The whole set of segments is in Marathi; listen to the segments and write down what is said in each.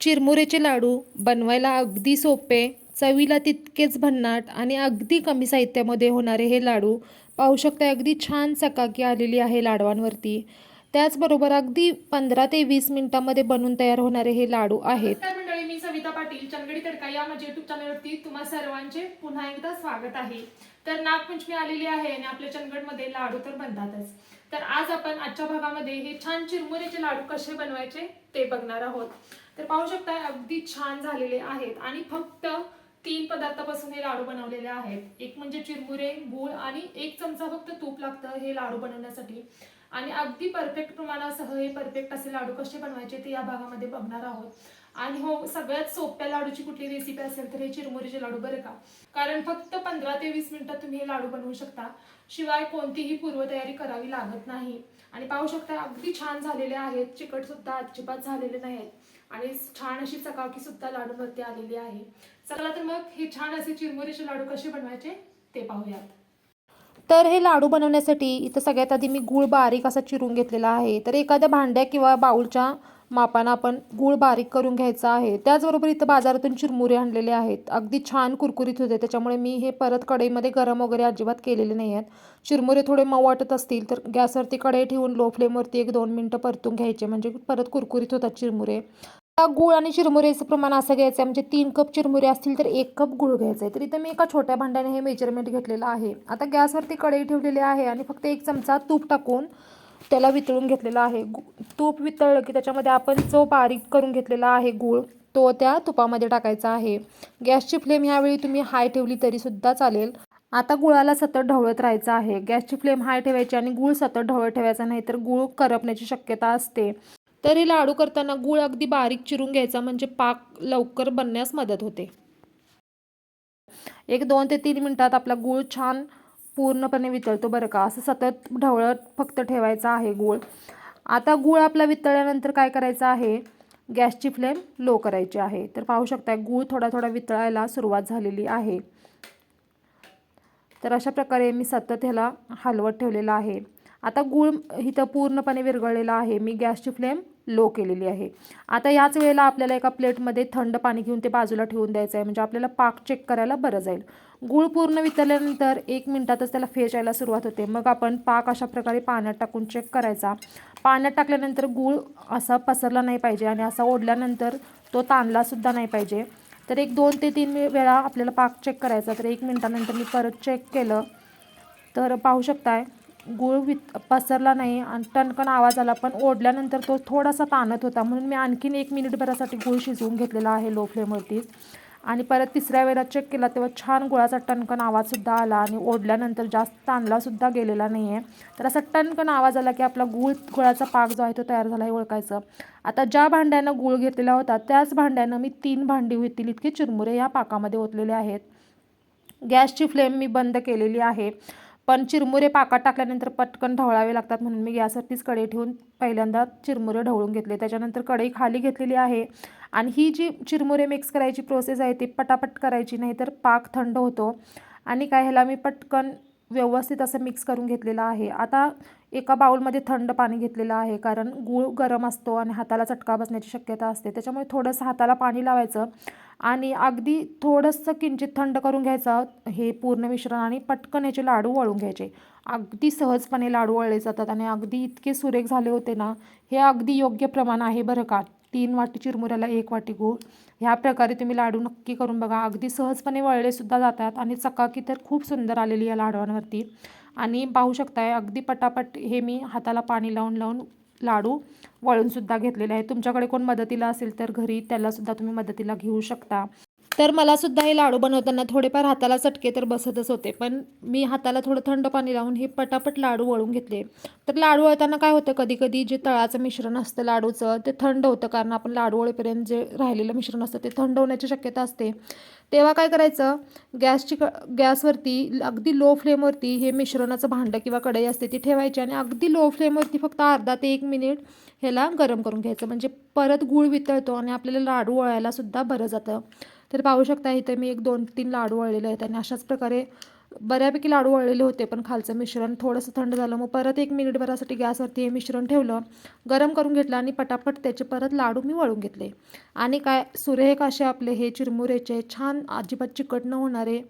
चिरमुरेचे लाडू बनवायला अगदी सोपे चवीला तितकेच भन्नाट आणि अगदी कमी साहित्यामध्ये होणारे हे लाडू पाहू शकता अगदी छान चकाकी आलेली आहे लाडवांवरती. त्याचबरोबर अगदी पंधरा ते वीस मिनिटांमध्ये बनून तयार होणारे हे लाडू आहेत. मंडळी मी सविता पाटील चंदगडी तडका या माझ्या युट्यूब चॅनलवरती तुम्हा सर्वांचे पुन्हा एकदा स्वागत आहे. तर नागपंचमी आलेली आहे आणि आपल्या चंदगडमध्ये लाडू तर बनतातच. तर आज आपण आजच्या भागामध्ये हे छान चिरमुरेचे लाडू कसे बनवायचे ते बघणार आहोत. तर पाहू शकता अगदी छान झालेले आहेत. आणि फक्त तीन पदार्थापासून हे लाडू बनवलेले आहेत. एक म्हणजे चिरमुरे गूळ आणि एक चमचा फक्त तूप लागतं हे लाडू बनवण्यासाठी. आणि अगदी परफेक्ट प्रमाणासह हे परफेक्ट असे लाडू कसे बनवायचे ते या भागामध्ये बघणार आहोत. आणि हो सगळ्यात सोप्या लाडूची कुठली रेसिपी असेल तर हे चिरमुरीचे लाडू बरं का? कारण फक्त पंधरा ते वीस मिनिटात तुम्ही हे लाडू बनवू शकता. शिवाय कोणतीही पूर्वतयारी करावी लागत नाही. आणि पाहू शकता अगदी छान झालेले आहेत. चिकट सुद्धा अजिबात झालेले नाहीत. आणि छान अशी चकाकी सुद्धा लाडूवरती आलेली आहे. चला तर मग हे छान असे चिरमुरीचे लाडू कसे बनवायचे ते पाहूयात. तर हे लाडू बनवण्यासाठी इथं सगळ्यात आधी मी गूळ बारीक असा चिरून घेतलेला आहे. तर एखाद्या भांड्या किंवा बाऊलच्या मापानं आपण गूळ बारीक करून घ्यायचा आहे. त्याचबरोबर इथं बाजारातून चिरमुरे आणलेले आहेत. अगदी छान कुरकुरीत होते. त्याच्यामुळे मी हे परत कढईमध्ये गरम वगैरे अजिबात केलेले नाही आहेत. चिरमुरे थोडे मऊ वाटत असतील तर गॅसवरती कढई ठेवून लो फ्लेमवरती एक दोन मिनटं परतून घ्यायचे. म्हणजे परत कुरकुरीत होतात चिरमुरे. आता गूळ आणि चिरमुरेचं प्रमाण असं घ्यायचं आहे. म्हणजे तीन कप चिरमुरे असतील तर एक कप गूळ घ्यायचा आहे. तर इथं मी एका छोट्या भांड्याने हे मेजरमेंट घेतलेलं आहे. आता गॅसवरती कढई ठेवलेली आहे आणि फक्त एक चमचा तूप टाकून त्याला वितळून घेतलेलं आहे. तूप वितळलं की त्याच्यामध्ये आपण जो बारीक करून घेतलेला आहे गूळ. तो त्या तुपामध्ये टाकायचा आहे. गॅसची फ्लेम ह्यावेळी तुम्ही हाय ठेवली तरीसुद्धा चालेल. आता गुळाला सतत ढवळत राहायचं आहे. गॅसची फ्लेम हाय ठेवायची आणि गूळ सतत ढवळत ठेवायचा नाही तर गूळ करपण्याची शक्यता असते. तरी लाडू करताना गूळ अगदी बारीक चिरून घ्यायचा म्हणजे पाक लवकर बनण्यास मदत होते. एक दोन ते तीन मिनटात आपला गूळ छान पूर्णपणे वितळतो बरं का. असं सतत ढवळत फक्त ठेवायचा आहे गूळ. आता गूळ आपला वितळल्यानंतर काय करायचं आहे? गॅसची फ्लेम लो करायची आहे. तर पाहू शकता गूळ थोडा थोडा वितळायला सुरुवात झालेली आहे. तर अशा प्रकारे मी सतत ह्याला हलवत ठेवलेला आहे. आता गूळ इथं पूर्णपणे विरघळलेला आहे. मी गॅसची फ्लेम लो केलेली आहे. आता याच वेळेला आपल्याला एका प्लेटमध्ये थंड पाणी घेऊन ते बाजूला ठेवून द्यायचं आहे. म्हणजे आपल्याला पाक चेक करायला बरं जाईल. गूळ पूर्ण वितरल्यानंतर एक मिनटातच त्याला फेज यायला सुरुवात होते. मग आपण पाक अशा प्रकारे पाण्यात टाकून चेक करायचा. पाण्यात टाकल्यानंतर गूळ असा पसरला नाही पाहिजे आणि असा ओढल्यानंतर तो ताणलासुद्धा नाही पाहिजे. तर एक दोन ते तीन वेळा आपल्याला पाक चेक करायचा. तर एक मिनटानंतर मी परत चेक केलं. तर पाहू शकताय गूळ वित पसरला नाही आणि टणकन आवाज आला पण ओढल्यानंतर तो थोडासा ताणत होता. म्हणून मी आणखीन एक मिनिटभरासाठी गूळ शिजवून घेतलेला आहे लो फ्लेमवरतीच आणि परत तिसऱ्या वेळेला चेक केला तेव्हा छान गुळाचा टणकन आवाजसुद्धा आला आणि ओढल्यानंतर जास्त ताणलासुद्धा गेलेला नाही आहे तर असा टणकन आवाज आला की आपला गूळ गुळाचा पाक जो आहे तो तयार झाला आहे ओळखायचं. आता ज्या भांड्यानं गूळ घेतलेला होता त्याच भांड्यानं मी तीन भांडी होतील इतके चिरमुरे या पाकामध्ये ओतलेले आहेत. गॅसची फ्लेम मी बंद केलेली आहे. पण चिरमुरे पाकात टाकल्यानंतर पटकन ढवळावे लागतात म्हणून मी गॅसवरतीच कढई ठेवून पहिल्यांदा चिरमुरे ढवळून घेतले. त्याच्यानंतर कढई खाली घेतलेली आहे आणि ही जी चिरमुरे मिक्स करायची प्रोसेस आहे ती पटापट करायची नाही तर पाक थंड होतो. आणि काय ह्याला मी पटकन व्यवस्थित असं मिक्स करून घेतलेलं आहे. आता एका बाउलमध्ये थंड पाणी घेतलेलं आहे कारण गूळ गरम असतो आणि हाताला चटका बसण्याची शक्यता असते. त्याच्यामुळे थोडंसं हाताला पाणी लावायचं आणि अगदी थोडंसं किंचित थंड करून घ्यायचं हे पूर्ण मिश्रण आणि पटकन याचे लाडू वळून घ्यायचे. अगदी सहजपणे लाडू वळले जातात आणि अगदी इतके सुरेख झाले होते ना हे अगदी योग्य प्रमाण आहे बरं का. तीन वाटी चिरमुऱ्याला एक वाटी गूळ. ह्या प्रकारे तुम्ही लाडू नक्की करून बघा. अगदी सहजपणे वळलेसुद्धा जातात आणि चकाकी तर खूप सुंदर आलेली या लाडवांवरती. आणि पाहू शकताय अगदी पटापट हे मी हाताला पाणी लावून लावून लाडू वळूनसुद्धा घेतलेले आहे तुमच्याकडे कोण मदतीला असेल तर घरी त्यालासुद्धा तुम्ही मदतीला घेऊ शकता. तर मला सुद्धा हे लाडू बनवताना थोडेफार हाताला चटके तर बसतच होते. पण मी हाताला थोडं थंड पाणी लावून हे पटापट लाडू वळून घेतले. तर लाडू वळताना काय होतं कधी कधी जे तळाचं मिश्रण असतं लाडूचं ते थंड होतं कारण आपण लाडू वळेपर्यंत जे राहिलेलं मिश्रण असतं ते थंड होण्याची शक्यता असते. तेव्हा काय करायचं गॅसची क गॅसवरती अगदी लो फ्लेमवरती हे मिश्रणाचं भांडं किंवा कढई असते ती ठेवायची आणि अगदी लो फ्लेमवरती फक्त अर्धा ते एक मिनिट ह्याला गरम करून घ्यायचं. म्हणजे परत गूळ वितळतो आणि आपल्याला लाडू वळायलासुद्धा बरं जातं. तर पाहू शकता इथे मी एक दोन तीन लाडू वळलेले आहेत आणि अशाच प्रकारे बऱ्यापैकी लाडू वळलेले होते पण खालचं मिश्रण थोडंसं थंड झालं. मग परत एक मिनिटभरासाठी गॅसवरती हे मिश्रण ठेवलं गरम करून घेतलं आणि पटापट त्याचे परत लाडू मी वळून घेतले. आणि काय सुरेख असे आपले हे चिरमुरेचे छान अजिबात चिकट न होणारे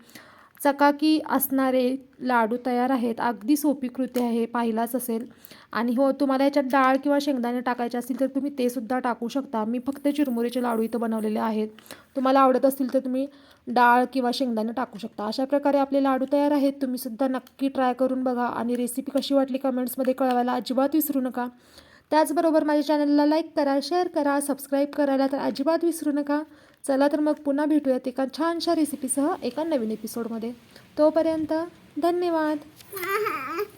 चकाकी असणारे लाडू तयार आहेत. अगदी सोपी कृती आहे पाहिलाच असेल. आणि हो तुम्हाला याच्यात डाळ किंवा शेंगदाणे टाकायचे असतील तर तुम्ही ते सुद्धा टाकू शकता. मी फक्त चिरमुरीचे लाडू इथं बनवलेले आहेत. तुम्हाला आवडत असतील तर तुम्ही डाळ किंवा शेंगदाणे टाकू शकता. अशा प्रकारे आपले लाडू तयार आहेत. तुम्ही सुद्धा नक्की ट्राय करून बघा. आणि रेसिपी कशी वाटली कमेंट्समध्ये कळवायला अजिबात विसरू नका. त्याचबरोबर माझ्या चॅनलला लाईक करा शेअर करा सबस्क्राईब करायला तर अजिबात विसरू नका. चला तर मग पुन्हा भेटूयात एका छानशा रेसिपीसह एका नवीन एपिसोडमध्ये तोपर्यंत धन्यवाद.